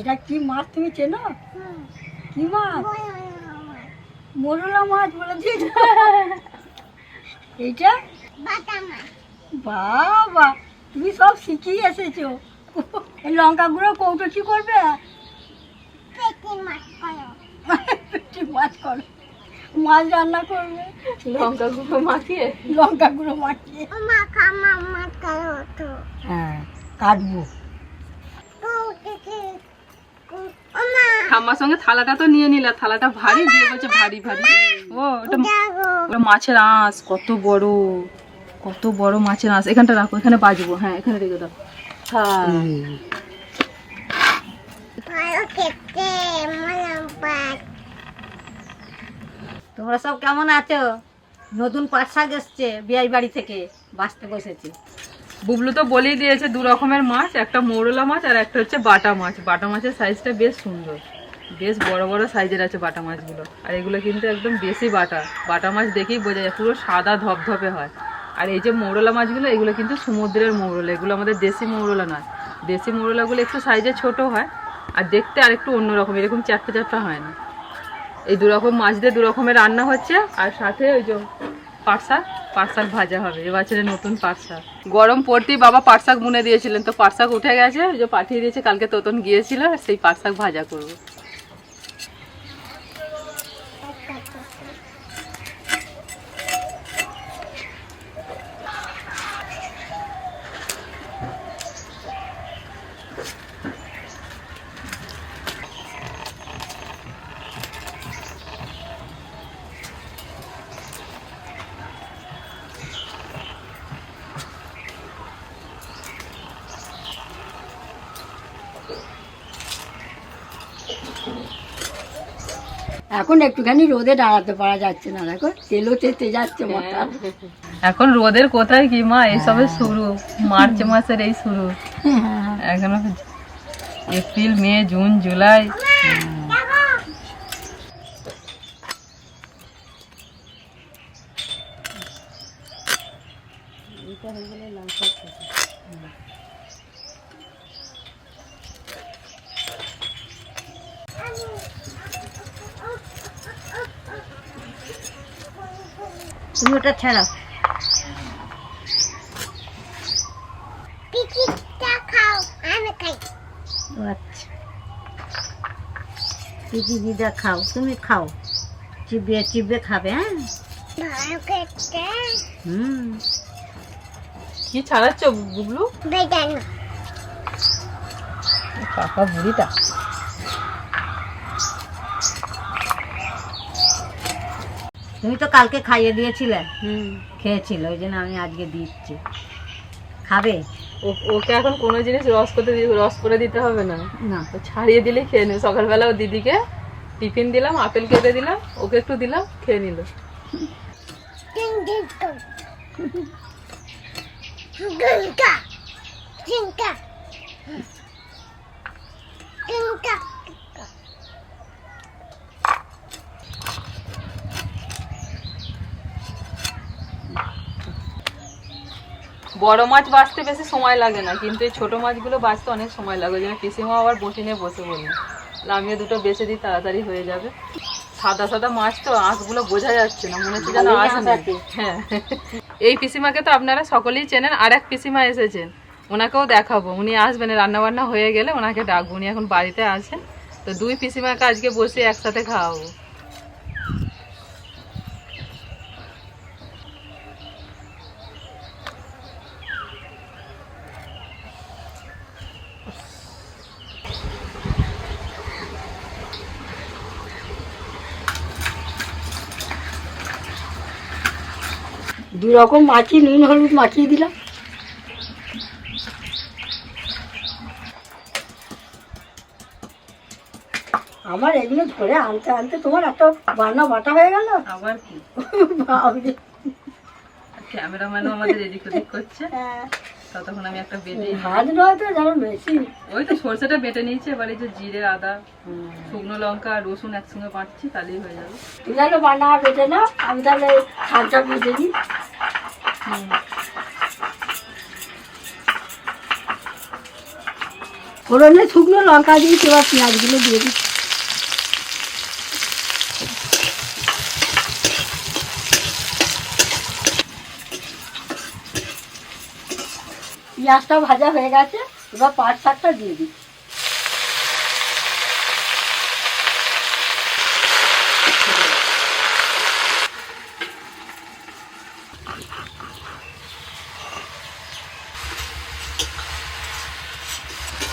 এটা কি মাছ তুমি চেনো? কি মাছ? মোরলা মাছ বলে দিয়েছ। এইটা? বাবা তুমি সব শিখিয়ে এসেছ। এই লঙ্কা গুঁড়ো কৌটো কি করবে? মাছ করো। মাছ রান্না করবে। লঙ্কা গুঁড়ো মাখিয়ে? লঙ্কা গুঁড়ো মাখিয়ে। হ্যাঁ কাটবো। ঠাম্মার সঙ্গে থালাটা তো নিয়ে নিলা, থালাটা ভারী, দিয়ে বলছে ভারী ভারী। ও ওটা মাছের আঁশ, কত বড় কত বড় মাছের আঁশ। এখানটা রাখো, এখানে বাজবো হ্যাঁ এখানে রেখে দাও। তোমরা সব কেমন আছো? নতুন পাট শাক এসছে, বিয়াই বাড়ি থেকে বাঁচতে বসেছি। বুবলু তো বলেই দিয়েছে, দু রকমের মাছ, একটা মৌরলা মাছ আর একটা হচ্ছে বাটা মাছ। বাটা মাছের সাইজটা বেশ সুন্দর। বেশ বড় বড় সাইজের আছে বাটা মাছগুলো। আর এগুলো কিন্তু একদম বেশি বাটা। বাটা মাছ দেখেই বোঝা যায়, পুরো সাদা ধপধপে হয়। আর এই যে মৌরলা মাছগুলো, এগুলো কিন্তু সমুদ্রের মৌরলা। এগুলো আমাদের দেশি মৌরলা নয়। দেশি মৌরলাগুলো একটু সাইজে ছোট হয়, আর দেখতে আর একটু অন্যরকম। এরকম চারটে চারটা হয় না। এই দু রকম মাছ দিয়ে দু রকমের রান্না হচ্ছে, আর সাথে ওই যে পাট শাক পাট শাক ভাজা হবে। এবছরে নতুন পাট শাক গরম পড়তেই বাবা পাট শাক বুনে দিয়েছিলেন। তো পাট শাক উঠে গেছে, ওই যে পাঠিয়ে দিয়েছে, কালকে তোতন গিয়েছিল সেই পাট শাক ভাজা করব। এখন একটুখানি রোদে দাঁড়াতে পারা যাচ্ছে না দেখো তেলও তেতে যাচ্ছে মাথা এখন রোদের কোথায় কি মা? এইসবের শুরু মার্চ মাসের এই শুরু। হ্যাঁ, এখনও এপ্রিল মে জুন জুলাই। তুমি ওটা ছাড়াও আচ্ছা। পিকি দিদা খাও তুমি খাও। চিবিয়ে চিবিয়ে খাবে হ্যাঁ? হুম। কি ছাড়াচ্ছ বুবলু? কাকা বুড়িটা। তুমি তো কালকে খাইয়ে দিয়েছিলে। হুম। খেয়েছিল ওই জন্য আমি আজকে দিচ্ছি। খাবে? ও- ওকে এখন কোনো জিনিস রস করতে দি- রস করে দিতে হবে না। না। ছাড়িয়ে দিলে খেয়ে নেবে। সকালবেলা ও দিদিকে টিফিন দিলাম আপেল কেটে দিলাম ওকে একটু দিলাম খেয়ে নিল। বড় মাছ বাঁচতে বেশি সময় লাগে না কিন্তু এই ছোট মাছগুলো বাঁচতে অনেক সময় লাগে। যেন পিসিমা আবার বসে নিয়ে বসে বলল আমিও দুটো বেছে দিই তাড়াতাড়ি হয়ে যাবে। সাদা সাদা মাছ তো আঁশগুলো বোঝা যাচ্ছে না মনে হচ্ছে যেন আঁশ হ্যাঁ। এই পিসিমাকে তো আপনারা সকলেই চেনেন আর এক পিসিমা এসেছেন ওনাকেও দেখাবো। উনি আসবেন রান্না বান্না হয়ে গেলে ওনাকে ডাকবো উনি এখন বাড়িতে আছেন। তো দুই পিসিমাকে আজকে বসে একসাথে খাওয়াবো। দু রকম মাছি নুন হলুদ মাখিয়ে দিলাম। আমার এগুলো ধরে আনতে আনতে তোমার একটা বান্না বাটা হয়ে গেল? আবার কি। ক্যামেরাম্যানও আমাদের এদিক ওদিক করছে। হ্যাঁ, ততক্ষণ আমি একটা বেটে নয় তো যেন বেশি। ওই তো সরষেটা বেটে নিয়েছি এবার এই যে জিরে আদা শুকনো লঙ্কা রসুন একসঙ্গে বাটছি তাহলেই হয়ে যাবে। তুমি তাহলে বান্না বেটে নাও আমি তাহলে শাকটা বেটে নিই। ফোড়নে শুকনো লঙ্কা দিয়েছি এবার পেঁয়াজগুলো দিয়ে দিচ্ছি। পেঁয়াজটা ভাজা হয়ে গেছে, এবার পাট শাকটা দিয়ে দিচ্ছি।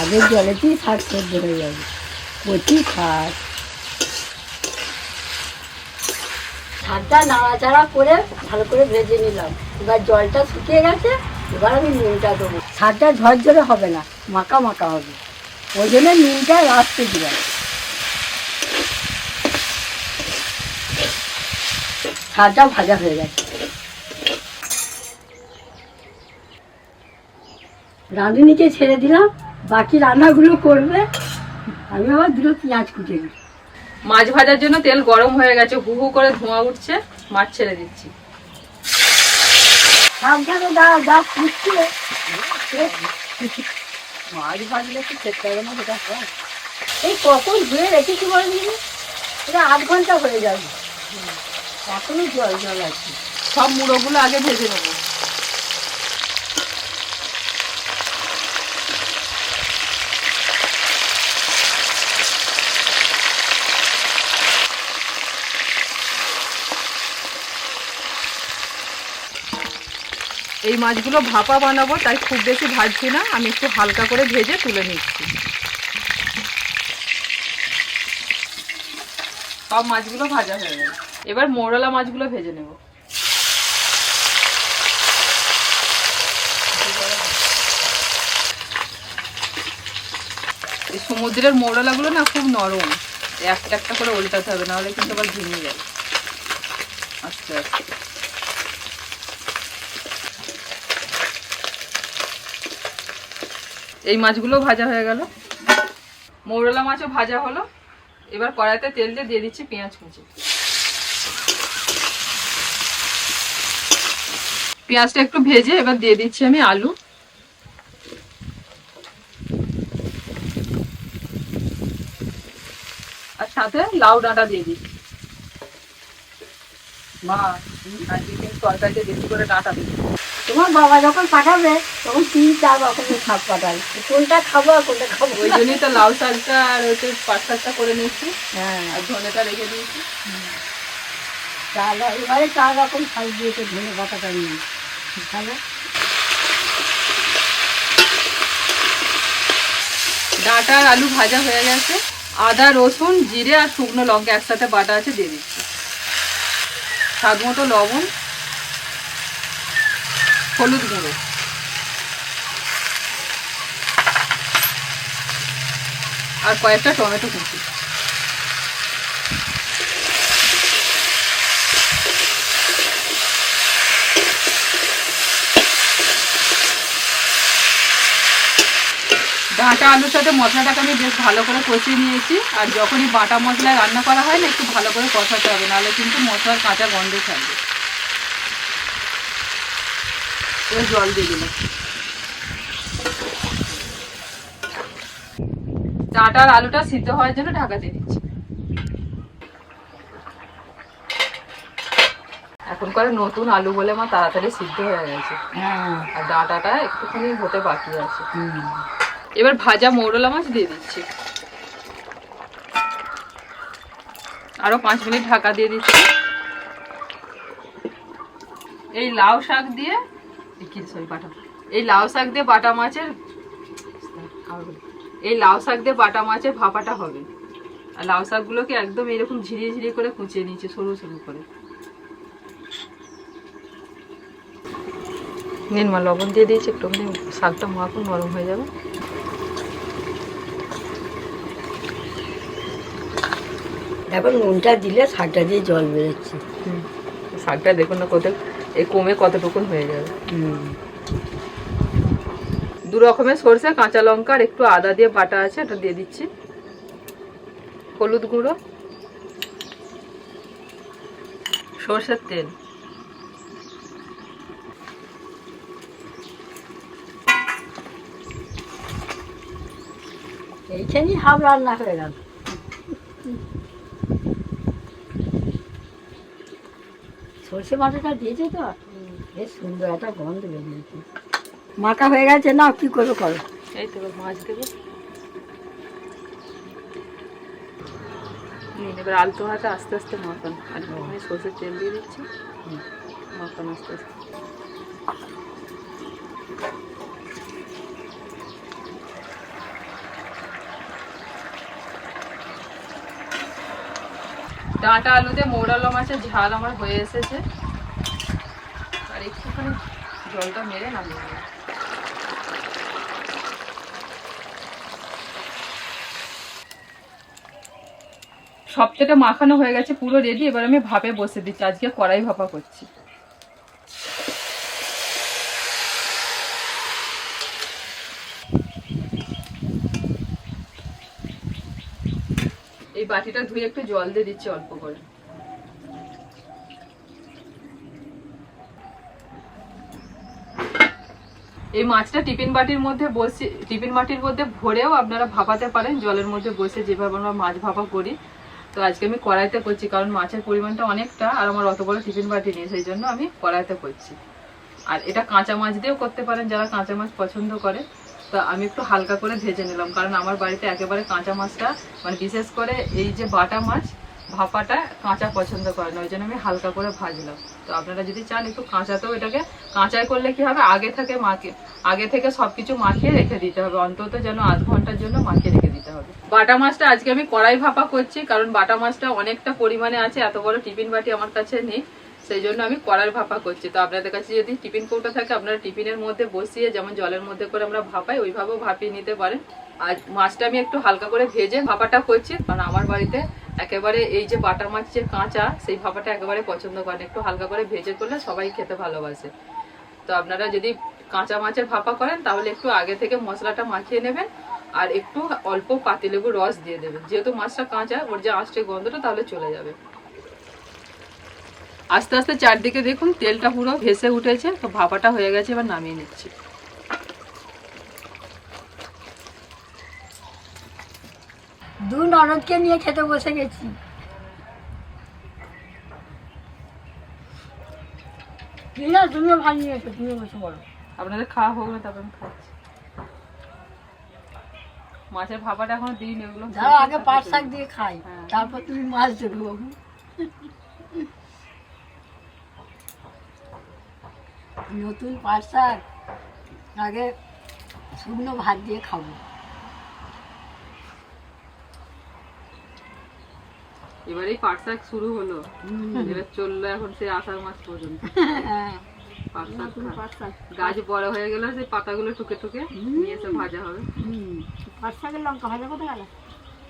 আগের জলেতেই শাক সেদ্ধ হয়ে যাবে? কচি শাক শাকটা নাড়াচাড়া করে ভালো করে ভেজে নিলাম। এবার জলটা শুকিয়ে গেছে এবার আমি নুনটা দেবো শাকটা ঝরঝরে হবে না, মাখা মাখা হবে। ওই জন্য নুনটা আসতে দিলাম। শাকটা ভাজা হয়ে গেছে। রাঁধুনিকে ছেড়ে দিলাম, বাকি রান্নাগুলো করবে। আমি আবার দুটো পেঁয়াজ কুটে দিই মাছ ভাজার জন্য তেল গরম হয়ে গেছে, হু হু করে ধোঁয়া উঠছে, মাছ ছেড়ে দিচ্ছি। সাবধানে দাও যা খুঁজছে মাছ ভাজলে তো চেষ্টা করে না হয় এই কখন ধুয়ে রেখেছি বলে দিদি এটা আধ ঘণ্টা হয়ে যাবে এখনও জল জল আছে সব মুড়োগুলো আগে ভেজে নেব। এই মাছগুলো ভাপা বানাবো, তাই খুব বেশি ভাজছি না। আমি একটু হালকা করে ভেজে তুলে নিচ্ছি। সব মাছগুলো ভাজা হয়ে গেল। এবার মোরলা মাছগুলো ভেজে নেব। এই সমুদ্রের মোরলাগুলো না খুব নরম। একটা একটা করে উল্টাতে হবে, নাহলে কিন্তু আবার ভেঙে যাবে। আস্তে আস্তে। এই মাছগুলো ভাজা হয়ে গেল। মৌরলা মাছও ভাজা হলো। এবার কড়াইতে তেল দিয়ে দিয়ে দিচ্ছি পেঁয়াজ কুচি। পেঁয়াজটা একটু ভেজে এবার দিয়ে দিচ্ছি আমি আলু। আর সাথে লাউ ডাঁটা দিয়ে দিচ্ছি। মা আজকে কিন্তু তরকারিতে বেশি করে ডাঁটা দিচ্ছি। তোমার বাবা যখন পাঠাবে তখন তিন চার রকমের শাক পাঠাই কোনটা খাব আর কোনটা খাব? ওই। জন্যই তো লাউ শাকটা আর হচ্ছে পাট শাকটা করে নিচ্ছি হ্যাঁ। আর ধনেটা রেখে দিয়েছি। চার এবারে চার রকম শাক দিয়েছে ধনে পাতাটা নিয়ে। তাহলে ডাঁটা আর আলু ভাজা হয়ে গেছে। আদা রসুন জিরে আর শুকনো লঙ্কা একসাথে বাটা আছে দিয়ে দিচ্ছি। স্বাদ মতো লবণ। হলুদ গুঁড়ো। আর কয়েকটা টমেটো কুচি। ডাঁটা আলুর সাথে মশলাটাকে আমি বেশ ভালো করে কষিয়ে নিয়েছি। আর যখনই বাটা মশলায় রান্না করা হয় না, একটু ভালো করে কষাতে হবে, নাহলে কিন্তু মশলার কাঁচা গন্ধ থাকবে। এবার জল দিয়ে দিলাম। ডাঁটা আর আলুটা সিদ্ধ হওয়ার জন্য ঢাকা দিয়ে দিচ্ছি। এখন করে নতুন আলু বলে আমার তাড়াতাড়ি সিদ্ধ হয়ে গেছে। হ্যাঁ। আর ডাঁটাটা একটুখানি হতে বাকি আছে। এবার ভাজা মৌরলা মাছ দিয়ে দিচ্ছি। আরও পাঁচ মিনিট ঢাকা দিয়ে দিচ্ছি। এই লাউ শাক দিয়ে সরি বাটা। এই লাউ শাক দিয়ে বাটা মাছের এই লাউ শাক দিয়ে বাটা মাছের ভাপাটা হবে। আর লাউ শাকগুলোকে একদম এরকম ঝিরিয়ে ঝিরিয়ে করে কুচিয়ে নিচ্ছে সরু সরু করে। নিন মা লবণ দিয়ে দিয়েছি একটু শাকটা মাখুন নরম হয়ে যাবে। এখন নুনটা দিলে শাকটা দিয়ে জল বেরোচ্ছে। শাকটা দেখুন না কত এই কমে কতটুকুন হয়ে যাবে? দু রকমের সরষে কাঁচা লঙ্কা আর একটু আদা দিয়ে বাটা আছে এটা দিয়ে দিচ্ছি। হলুদ গুঁড়ো। সর্ষের তেল। এইখানেই হাফ রান্না হয়ে গেল। সর্ষে বাটাটা দিয়েছে তো? বেশ সুন্দর একটা গন্ধ বেরিয়েছে। মাখা হয়ে গেছে না কি করবে করো। এই তো মাছ দেবো। নিন এবার আলতো হাতে আস্তে আস্তে মাখান আর আমি সর্ষের তেল দিয়ে দিচ্ছি। মাখান আস্তে আস্তে। ডাঁটা আলুতে মৌরালো মাছের ঝাল আমার হয়ে এসেছে। আর একটুখানি জলটা মেরে নামিয়ে। সবটা মাখানো হয়ে গেছে, পুরো রেডি এবার আমি ভাপে বসে দিচ্ছি। আজকে কড়াই ভাপা করছি। এই বাটিটা ধুয়ে একটু জল দিয়ে দিচ্ছি অল্প করে। এই মাছটা টিফিন বাটির মধ্যে বসে টিফিন বাটির মধ্যে ভরেও আপনারা ভাপাতে পারেন, জলের মধ্যে বসে যেভাবে আমরা মাছ ভাপা করি। তো আজকে আমি কড়াইতে করছি, কারণ মাছের পরিমাণটা অনেকটা, আর আমার অত বড় টিফিন বাটি নেই, সেই জন্য আমি কড়াইতে করছি। আর এটা কাঁচা মাছ দিয়েও করতে পারেন, যারা কাঁচা মাছ পছন্দ করে। তো আমি একটু হালকা করে ভেজে নিলাম, কারণ আমার বাড়িতে একেবারে কাঁচা মাছটা মানে বিশেষ করে এই যে বাটা মাছ, ভাপাটা কাঁচা পছন্দ করে না, ওই জন্য আমি হালকা করে ভাজলাম। তো আপনারা যদি চান একটু কাঁচাতেও এটাকে, কাঁচায় করলে কি হবে? আগে থেকে মাকে আগে থেকে সবকিছু মাখিয়ে রেখে দিতে হবে, অন্তত যেন আধ ঘণ্টার জন্য মাখিয়ে রেখে দিতে হবে। বাটা মাছটা আজকে আমি কড়াই ভাপা করছি, কারণ বাটা মাছটা অনেকটা পরিমাণে আছে, এত বড় টিফিন বাটি আমার কাছে নেই। সেই জন্য আমি কড়ার ভাপা করছি। তো আপনাদের কাছে যদি টিফিন কৌটো থাকে, আপনারা টিফিনের মধ্যে বসিয়ে যেমন জলের মধ্যে করে আমরা ভাপাই, ওইভাবেও ভাপিয়ে নিতে পারেন। আর মাছটা আমি একটু হালকা করে ভেজে ভাপাটা করছি, কারণ আমার বাড়িতে একেবারে এই যে বাটা মাছ, যে কাঁচা, সেই ভাপাটা একেবারে পছন্দ করেন একটু হালকা করে ভেজে করলে সবাই খেতে ভালোবাসে। তো আপনারা যদি কাঁচা মাছের ভাপা করেন, তাহলে একটু আগে থেকে মশলাটা মাখিয়ে নেবেন, আর একটু অল্প পাতিলেবুর রস দিয়ে দেবেন। যেহেতু মাছটা কাঁচা, ওর যে আঁচটে গন্ধটা, তাহলে চলে যাবে। আস্তে আস্তে চারদিকে দেখুন তেলটা পুরো ভেসে উঠেছে তো ভাপাটা হয়ে গেছে এবার নামিয়ে নিচ্ছি। দু ননদকে নিয়ে খেতে বসে গেছি। না তুমিও ভালো নিয়েছো তুমিও বসে পড়ো। আপনাদের খাওয়া হোক না তারপর আমি খাচ্ছি। মাছের ভাপাটা এখন দিন এগুলো যারা আগে পাট শাক দিয়ে খাই। হ্যাঁ। তারপর তুমি মাছ দেবে নতুন পাট শাক আগে শুকনো ভাত দিয়ে খাব। এবারেই পাট শাক শুরু হলো। এবার চলল এখন সেই আষাঢ় মাস পর্যন্ত। হ্যাঁ। গাছ বড় হয়ে গেলে সেই পাতাগুলো টুকে টুকে নিয়ে এসে ভাজা হবে। পাট শাকের লঙ্কা ভাজা কোথায় গেল?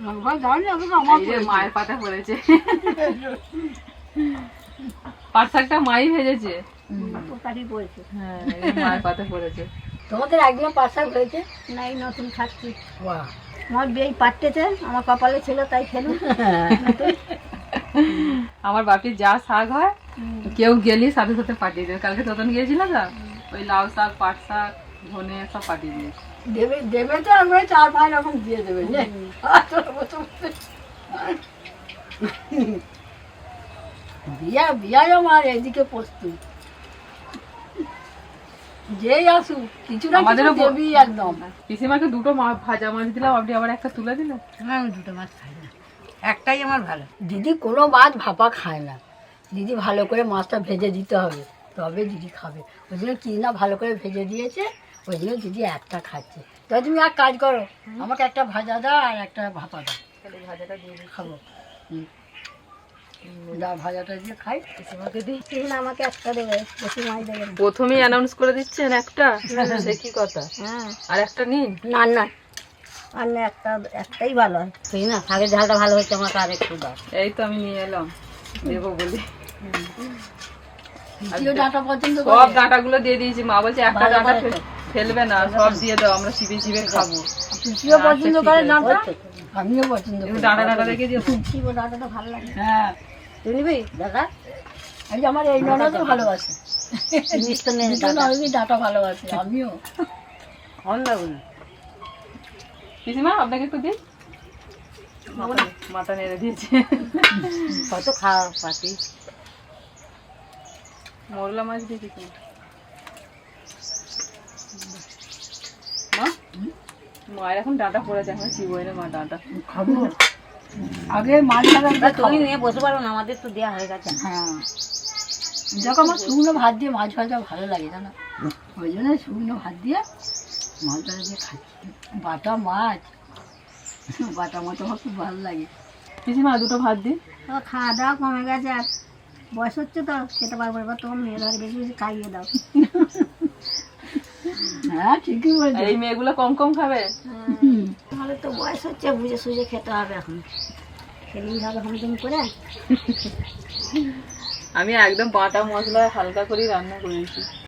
লঙ্কা মায়ের পাতা পড়েছে। পাট শাকটা মাই ভেজেছে। পড়েছে হ্যাঁ মায়ের পাতা পড়েছে তোমাদের একদিন পাট শাক হয়েছে? না এই নতুন খাচ্ছি। আমার বিয়ে পাটতেছে আমার কপালে ছিল তাই খেলুন আমার বাপির যা শাক হয় কেউ গেলি সাথে সাথে পাঠিয়ে দেবে। কালকে তখন গিয়েছিল তো ওই লাউ শাক পাট শাক ধনে সব পাঠিয়ে দিয়েছে। দেবে দেবে তো আমরা চার পাঁচ রকম দিয়ে দেবে নে। বিয়া বিয়ায় আমার এদিকে প্রস্তুত। যেই আসুক কিছু না কিছু দেবি একদম। পিসিমাকে দুটো মা- ভাজা মাছ দিলাম আপনি আবার একটা তুলে দিলেন? আমি দুটো মাছ খাই না। একটাই আমার ভালো। দিদি কোনো মাছ ভাপা খায় না। দিদি ভালো করে মাছটা ভেজে দিতে হবে তবে দিদি খাবে। ওই জন্য কি না ভালো করে ভেজে দিয়েছে ওই জন্য দিদি একটা খাচ্ছে। তাই তুমি এক কাজ করো আমাকে একটা ভাজা দাও আর একটা ভাপা দাও। ভাজাটা দিয়ে খাব। হুম। যা ভাজাটা দিয়ে খাই। পিসিমাকে দিই। তিন আমাকে একটা দেবে বেশি দেবে প্রথমেই অ্যানাউন্স করে দিচ্ছেন একটা? সে কি কথা? হ্যাঁ। আর একটা নিন। না না। আর না একটা একটাই ভালো হয়। তুই না শাকের ঝালটা ভালো হচ্ছে আমাকে আর একটু দাও। এই তো আমি নিয়ে এলাম। দেবো বলে। ডাটা পছন্দ সব ডাঁটাগুলো দিয়ে দিয়েছি। মা বলছে একটা ডাঁটা ফেলবে না সব দিয়ে দাও আমরা চিপে চিপে খাব। পছন্দ আচ্ছা, করে আমিও পছন্দ করি। ডাঁটা ডাঁটা রেখে দিও। ডাটাটা ভালো লাগে। হ্যাঁ। তুই নিবি দাদা এই যে আমার এই ননদও ভালোবাসে। মিষ্টি ননদই ডাটা ভালোবাসে আমিও। কম দেবো না পিসিমা আপনাকে একটু দিই মাথা মাথা নেড়ে দিয়েছে। কত খাওয়া পাতি? মোরলা মাছ দিয়ে পিসিমা মা? মায়ের এখন ডাটা পড়েছে এখন চিবোই না মা ডাটা। খাব? আগে মাছ ভাজা তুমি নিয়ে বসে পারো না আমাদের তো দেওয়া হয়ে গেছে। হ্যাঁ। দেখো আমার শুকনো ভাত দিয়ে মাছ ভাজা ভালো লাগে জানো? ওই জন্য শুকনো ভাত দিয়ে মাছ ভাজা দিয়ে খাচ্ছি। বাটা মাছ। বাটা মাছ আমার খুব ভালো লাগে। পিসিমা দুটো ভাত দিই তো খাওয়া দাওয়া কমে গেছে আর বয়স হচ্ছে তো খেতে পারব এবার তোমার মেয়ে ধরে বেশি বেশি খাইয়ে দাও। হ্যাঁ ঠিকই বলছো। এই মেয়েগুলো কম কম খাবে? হুম। তাহলে তো বয়স হচ্ছে, বুঝে সুঝে খেতে হবে এখন। খেলেই হবে হমদম করে। আমি একদম বাটা মশলা হালকা করেই রান্না করেছি।